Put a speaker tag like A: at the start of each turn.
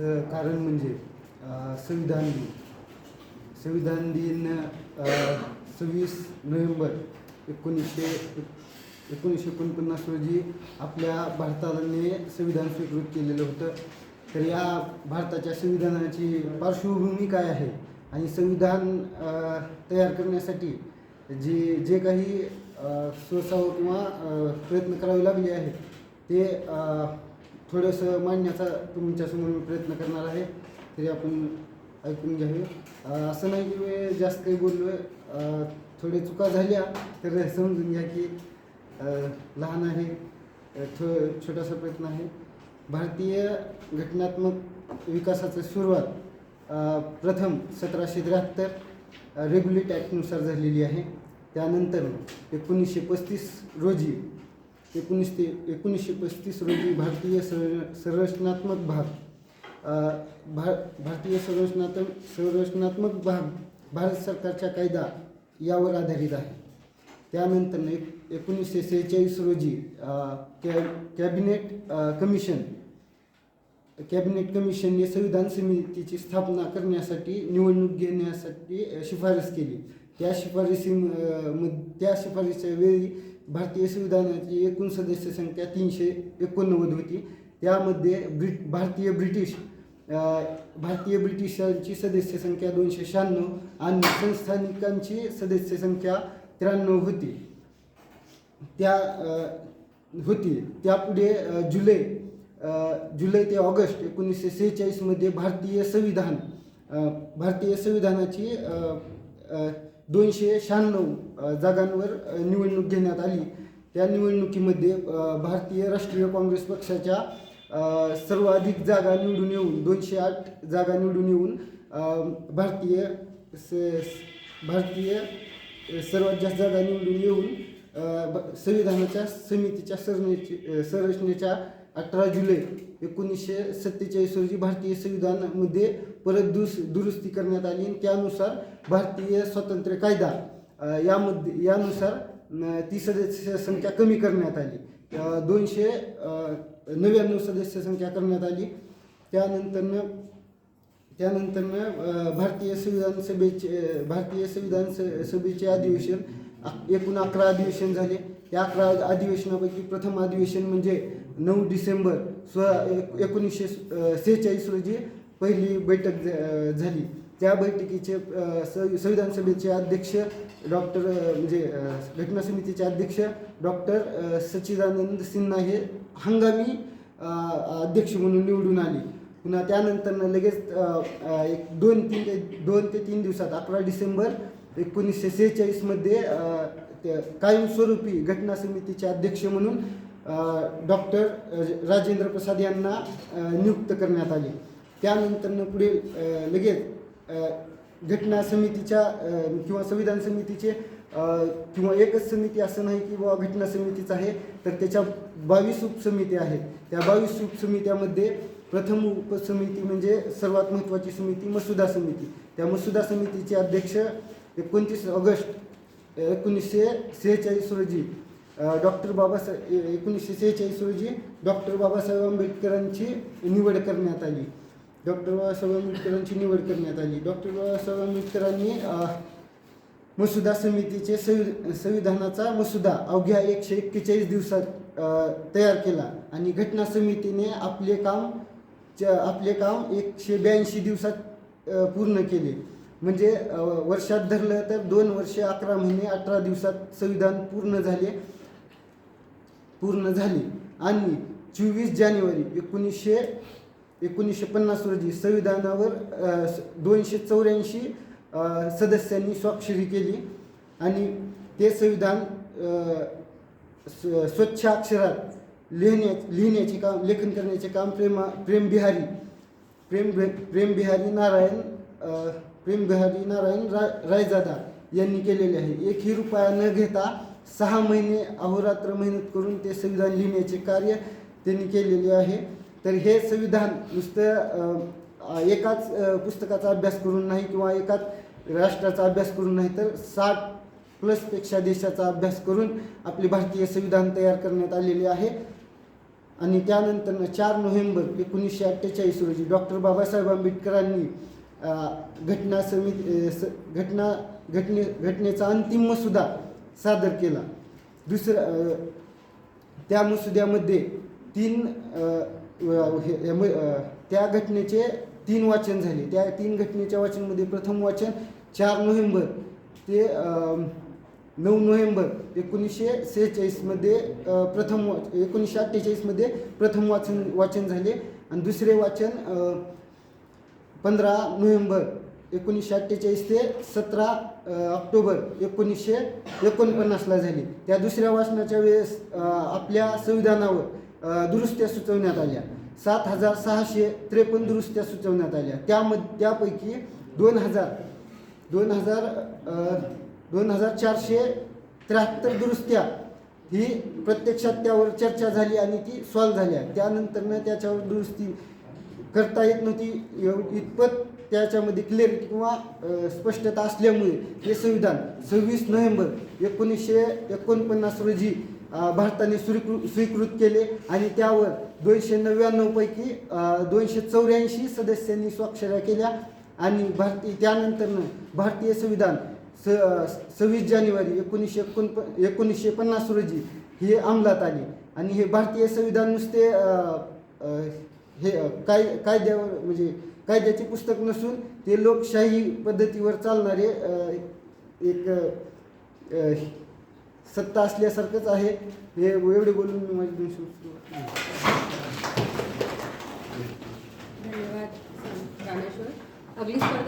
A: तर कारण म्हणजे संविधान दिन संविधान दिन सव्वीस नोव्हेंबर एकोणीसशे एकोणीसशे एकोणपन्नास रोजी आपल्या भारताने संविधान स्वीकृत केलेलं होतं. तर या भारताच्या संविधानाची पार्श्वभूमी काय आहे? आणि संविधान तयार करण्यासाठी जे जे काही अ, स्वसाव किंवा प्रयत्न करावे लागले आहेत ते थोडंसं मांडण्याचा तुमच्यासमोर मी प्रयत्न करणार आहे तरी आपण ऐकून घ्यावे. असं नाही की मी जास्त काही बोललो आहे थोडे चुका झाल्या तर समजून घ्या की लहान आहे थो छोटासा प्रयत्न आहे. भारतीय घटनात्मक विकासाचं सुरुवात प्रथम सतराशे त्र्याहत्तर रेग्युलेट ॲक्टनुसार झालेली आहे. त्यानंतर एकोणीसशे पस्तीस रोजी एकोणीस ते एकोणीसशे पस्तीस रोजी भारतीय सर संरचनात्मक भाग भा भारतीय संरचनात्मक संरचनात्मक भाग भारत सरकारच्या कायदा यावर आधारित आहे. त्यानंतर एक एकोणीसशे सेहेचाळीस रोजी कॅ कॅबिनेट कमिशन कॅबिनेट कमिशनने संविधान समितीची स्थापना करण्यासाठी निवडणूक घेण्यासाठी शिफारस केली. त्या शिफारसी त्या शिफारसीच्या वेळी भारतीय संविधानाची एकूण सदस्य संख्या तीनशे एकोणनव्वद होती. त्यामध्ये ब्रिट भारतीय ब्रिटिश भारतीय ब्रिटिशांची सदस्य संख्या दोनशे शहाण्णव आणि संस्थानिकांची सदस्य संख्या त्र्याण्णव होती. त्या होती. त्यापुढे जुलै जुलै ते ऑगस्ट एकोणीसशे सेहेचाळीसमध्ये भारतीय संविधान भारतीय संविधानाची दोनशे शहाण्णव जागांवर निवडणूक घेण्यात आली. त्या निवडणुकीमध्ये भारतीय राष्ट्रीय काँग्रेस पक्षाच्या सर्वाधिक जागा निवडून येऊन दोनशे आठ जागा निवडून येऊन भारतीय स भारतीय सर्वात जास्त जागा निवडून येऊन संविधानाच्या समितीच्या सरने संरचनेच्या अठरा जुलै एकोणीसशे सत्तेचाळीस रोजी भारतीय संविधानामध्ये परत दुस दुरुस्ती करण्यात आली आणि त्यानुसार भारतीय स्वातंत्र्य कायदा यामध्ये यानुसार ती सदस्य संख्या कमी करण्यात आली. दोनशे नव्याण्णव सदस्य संख्या करण्यात आली. त्यानंतरनं त्यानंतरनं भारतीय संविधान सभेचे भारतीय संविधान स सभेचे अधिवेशन एकूण अकरा अधिवेशन झाले. या अकरा अधिवेशनापैकी प्रथम अधिवेशन म्हणजे नऊ डिसेंबर स्व एकोणीसशे सेहेचाळीस रोजी पहिली बैठक झाली. त्या बैठकीचे स- संविधान सभेचे अध्यक्ष डॉक्टर म्हणजे घटना समितीचे अध्यक्ष डॉक्टर सच्चिदानंद सिन्हा हे हंगामी अध्यक्ष म्हणून निवडून आले. पुन्हा त्यानंतर लगेच एक दोन तीन ते दोन ते तीन दिवसात अकरा डिसेंबर एकोणीसशे सेहेचाळीसमध्ये ते कायमस्वरूपी घटना समितीचे अध्यक्ष म्हणून डॉक्टर राजेंद्र प्रसाद यांना नियुक्त करण्यात आले. त्यानंतरनं पुढे लगेच घटना समितीच्या किंवा संविधान समितीचे किंवा एकच समिती असं नाही की बाबा घटना समितीच आहे तर त्याच्या बावीस उपसमिती आहेत. त्या बावीस उपसमित्यामध्ये प्रथम उपसमिती म्हणजे सर्वात महत्त्वाची समिती मसुदा समिती. त्या मसुदा समितीचे अध्यक्ष एकोणतीस ऑगस्ट एकोणीसशे सेहेचाळीस रोजी डॉक्टर बाबासाहेब एकोणीसशे सेहेचाळीस रोजी डॉक्टर बाबासाहेब आंबेडकरांची निवड करण्यात आली. डॉक्टर बाबासाहेब आंबेडकरांची निवड करण्यात आली. डॉक्टर बाबासाहेब आंबेडकरांनी मसुदा समितीचे संवि संविधानाचा मसुदा अवघ्या एकशे एक्केचाळीस दिवसात तयार केला आणि घटना समितीने आपले काम आपले काम एकशे ब्याऐंशी दिवसात पूर्ण केले. म्हणजे वर्षात धरलं तर दोन वर्षे अकरा महिने अठरा दिवसात संविधान पूर्ण झाले. पूर्ण झाले. आणि चोवीस जानेवारी एकोणीसशे एकोणीसशे पन्नास रोजी संविधानावर दोनशे चौऱ्याऐंशी सदस्यांनी स्वाक्षरी केली. आणि ते संविधान स्व- स्वच्छ अक्षरात लिहिण्या लिहिण्याचे काम लेखन करण्याचे काम प्रेमा प्रेम बिहारी प्रेम प्रेम बिहारी नारायण प्रेमबिहारी प्रेम बिहारी नारायण रा रायजादा यांनी केलेले आहे. एकही रुपया न घेता सहा महिने अहोरात्र मेहनत करून ते संविधान लिहिण्याचे कार्य त्यांनी केलेले आहे. तर हे संविधान नुसतं एकाच पुस्तकाचा अभ्यास करून नाही किंवा एकाच राष्ट्राचा अभ्यास करून नाही तर साठ प्लसपेक्षा देशाचा अभ्यास करून आपले भारतीय संविधान तयार करण्यात आलेले आहे. आणि त्यानंतर चार नोव्हेंबर एकोणीसशे अठ्ठेचाळीस रोजी डॉक्टर बाबासाहेब आंबेडकरांनी घटना समिती स घटना घटने घटनेचा अंतिम मसुदा सादर केला. दुसरं त्या मसुद्यामध्ये तीन त्या घटनेचे तीन वाचन झाले. त्या तीन घटनेच्या वाचनमध्ये प्रथम वाचन चार नोव्हेंबर ते नऊ नोव्हेंबर एकोणीसशे सेहेचाळीसमध्ये प्रथम वाच एकोणीसशे अठ्ठेचाळीसमध्ये प्रथम वाचन वाचन झाले. आणि दुसरे वाचन पंधरा नोव्हेंबर एकोणीसशे अठ्ठेचाळीस ते सतरा ऑक्टोबर एकोणीसशे एकोणपन्नासला झाली. त्या दुसऱ्या वाचनाच्या वेळेस आपल्या संविधानावर दुरुस्त्या सुचवण्यात आल्या. सात हजार सहाशे त्रेपन्न दुरुस्त्या सुचवण्यात आल्या. त्यामध्ये त्यापैकी दोन हजार दोन हजार दोन हजार चारशे त्र्याहत्तर दुरुस्त्या ही प्रत्यक्षात त्यावर चर्चा झाली आणि ती सॉल्व्ह झाल्या. त्यानंतरनं त्याच्यावर दुरुस्ती करता येत नव्हती. इतपत त्याच्यामध्ये क्लिअरिटी किंवा स्पष्टता असल्यामुळे हे संविधान सव्वीस नोव्हेंबर एकोणीसशे एकोणपन्नास रोजी भारताने स्वीकृ स्वीकृत केले आणि त्यावर दोनशे नव्याण्णवपैकी दोनशे चौऱ्याऐंशी सदस्यांनी स्वाक्षऱ्या केल्या आणि भारतीय त्यानंतरनं भारतीय संविधान स सव्वीस जानेवारी एकोणीसशे एकोणप एकोणीसशे पन्नास रोजी हे अंमलात आले आणि हे भारतीय संविधान नुसते हे काय कायद्यावर म्हणजे कायद्याचे पुस्तक नसून ते लोकशाही पद्धतीवर चालणारे एक एक सत्ता असल्यासारखंच आहे. हे एवढे बोलून मी माझी दोन शब्द
B: धन्यवाद रामेश्वर अगली स्पर्धा